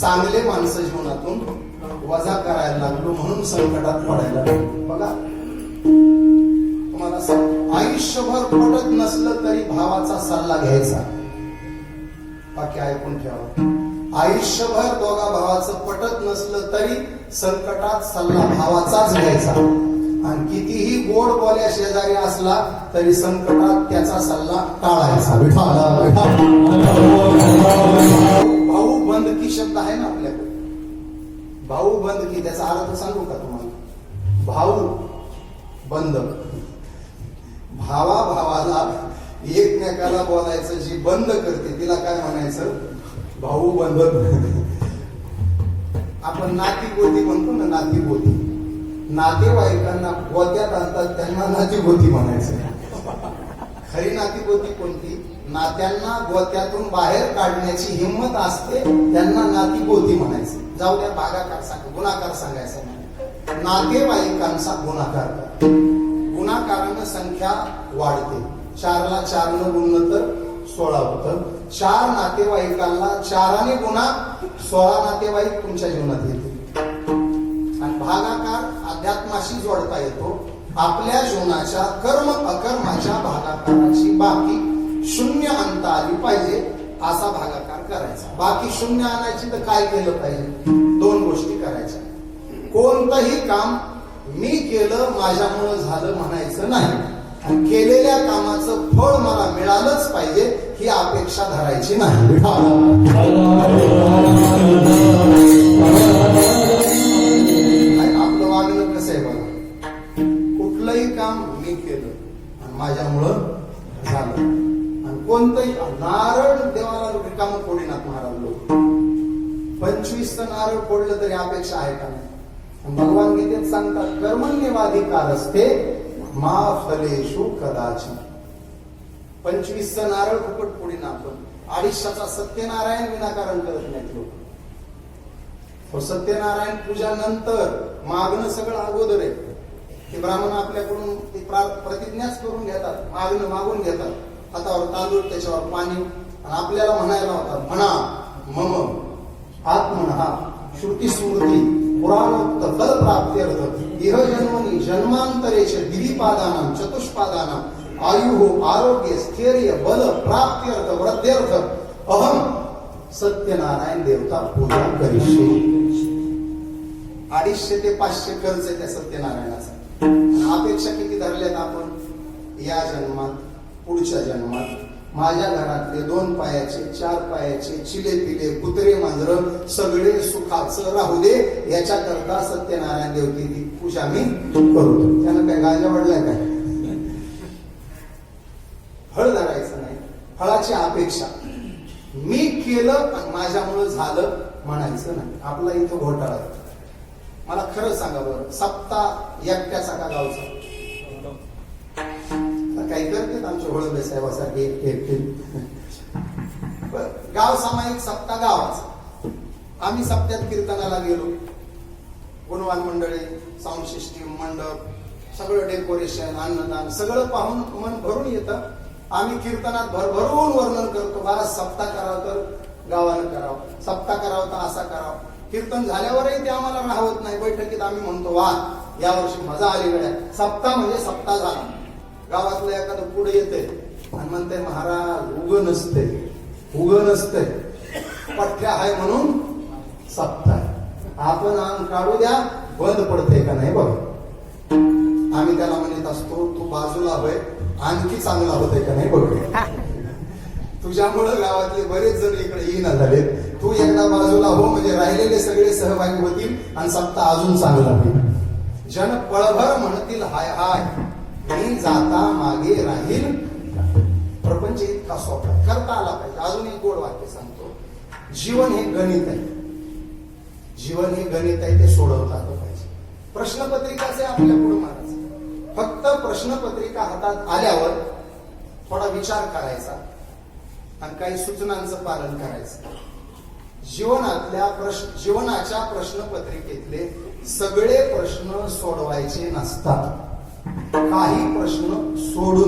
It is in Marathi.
चांगले माणसं जीवनातून वजा करायला लागलो म्हणून संकटात पडायला लागलो. बघा. तुम्हाला आयुष्यभर पटत नसलं तरी भावाचा सल्ला घ्यायचा. बाकी ऐकून ठेवा. आयुष्यभर दोघा भावाचं पटत नसलं तरी संकटात सल्ला भावाचाच घ्यायचा. आणि कितीही गोड बोल्या शेजारी असला तरी संकटात त्याचा सल्ला टाळायचा. आलं तर सांगू का तुम्हाला? भाऊ बंद. भावा भावाला एकमेकाला बोलायचं जी बंद करते तिला काय म्हणायचं? भाऊ बंद. आपण नाती गोती म्हणतो ना नाती गोती. नातेवाईकांना गोत्यात आणतात त्यांना नाती गोती म्हणायचं. खरी नाती कोणती? नात्यांना गोत्यातून बाहेर काढण्याची हिंमत असते त्यांना नातीपोती म्हणायचं. जाऊ द्या भागाकार सांग गुणाकार सांगायचा नाही. नातेवाईकांचा गुणाकार करा. गुणाकारानं संख्या वाढते. चारला चारनं गुणलं तर सोळा होतं. चार नातेवाईकांना चाराने गुणा सोळा नातेवाईक तुमच्या जीवनात येते आणि भागाकार अध्यात्माशी जोडता येतो. आपल्या जीवनाच्या कर्म अकर्माच्या भागाकार बाकी शून्य आणता आली पाहिजे असा भागाकार करायचा. बाकी शून्य आणायची तर काय केलं पाहिजे? दोन गोष्टी करायच्या. कोणतंही काम मी केलं माझ्यामुळं झालं म्हणायचं नाही. केलेल्या कामाचं फळ मला मिळालंच पाहिजे ही अपेक्षा धरायची नाही. आपलं वागणं कसं आहे बघा? कुठलंही काम मी केलं आणि माझ्यामुळं झालं. आणि कोणतंही नारळ देवाला रिकाम फोडीनात महाराज लोक. पंचवीस नारळ फोडलं तरी अपेक्षा आहे का नाही? भगवान गीतेत सांगतात कर्मण्यवाधिकार असते मा फलेशु कदाचित. पंचवीस नारळ फुकट फोडीन आपण अडीचशाचा सत्यनारायण विनाकारण करत नाहीत लोक. हो सत्यनारायण पूजा नंतर मागणं सगळं अगोदर आहे. ते ब्राह्मण आपल्याकडून ते प्रतिज्ञाच करून घेतात मागणं मागून घेतात. हातावर तांदूळ त्याच्यावर पाणी आपल्याला म्हणायला होता म्हणा मम आत्महा श्रुती स्मृती पुराणोक्त फल प्राप्त्यर्थ इह जन्मनी जन्मांतरेश दिवीपादानां चतुष्पादानां आयु आरोग्य स्थैर्य बल प्राप्त्यर्थ वृद्ध्यर्थ अहम सत्यनारायण देवता पूजा करीशे अडीचशे ते पाचशे खर्च आहे त्या सत्यनारायणाचा. अपेक्षा किती धरल्यात आपण? या जन्मात पुढच्या जन्मात माझ्या घरातले दोन पायाचे चार पायाचे चिले पिले कुत्रे मांजर सगळे सुखाचं राहू दे याच्या करता सत्यनारायण देवतेची पूजा मी करतो त्यानं काय गाजा वाढलाय काय? फळ धरायचं नाही फळाची अपेक्षा. मी केलं माझ्यामुळं झालं म्हणायचं नाही. आपला इथं घोटाळा. मला खरं सांगा बरं. सप्ता एकट्याचा का गावचा? काही करतात आमच्या होळंबे साहेबासारखे बरं, गाव सामायिक सप्ता गावाचा. आम्ही सप्त्यात कीर्तनाला गेलो. गुणवान मंडळी साऊंड सिस्टीम मंडप सगळं डेकोरेशन अन्नदान सगळं पाहून मन भरून येतं. आम्ही कीर्तनात भरभरून वर्णन करतो. मला सप्ता करावं तर गावानं करावं. सप्ता करावं तर असा करावं. कीर्तन झाल्यावरही ते आम्हाला राहत नाही. बैठकीत आम्ही म्हणतो वा यावर्षी मजा आली गड्या. सप्ता म्हणजे सप्ता झाला. गावातलं एखादं पुढे येते आणि म्हणते महाराज उग नसते उग नसते पठ्या आहे म्हणून सप्ता आहे. आपण अंग काढू द्या. बंद पडते का नाही बघ. आम्ही त्याला म्हणत असतो तू बाजूला होय आणखी चांगला होतंय का नाही बघ. तुझ्यामुळं गावातले बरेच जण इकडे येईना झाले तू एकदा बाजूला हो म्हणजे राहिलेले सगळे सहभागी होतील आणि सप्ताह अजून चांगला होईल. जन पळभर म्हणतील हाय हाय मी जाता मागे राहील. प्रपंच इतका सोपा करता आला पाहिजे. अजून एक गोड वाक्य सांगतो. जीवन हे गणित आहे. जीवन हे गणित आहे ते सोडवता आलं पाहिजे. प्रश्नपत्रिकाचे आपल्या पुढे मारायचं फक्त प्रश्नपत्रिका हातात आल्यावर थोडा विचार करायचा आणि काही सूचनांचं पालन करायचं. जीवनातल्या प्रश्न जीवनाच्या प्रश्नपत्रिकेतले सगळे प्रश्न सोडवायचे नसतात. काही प्रश्न सोडून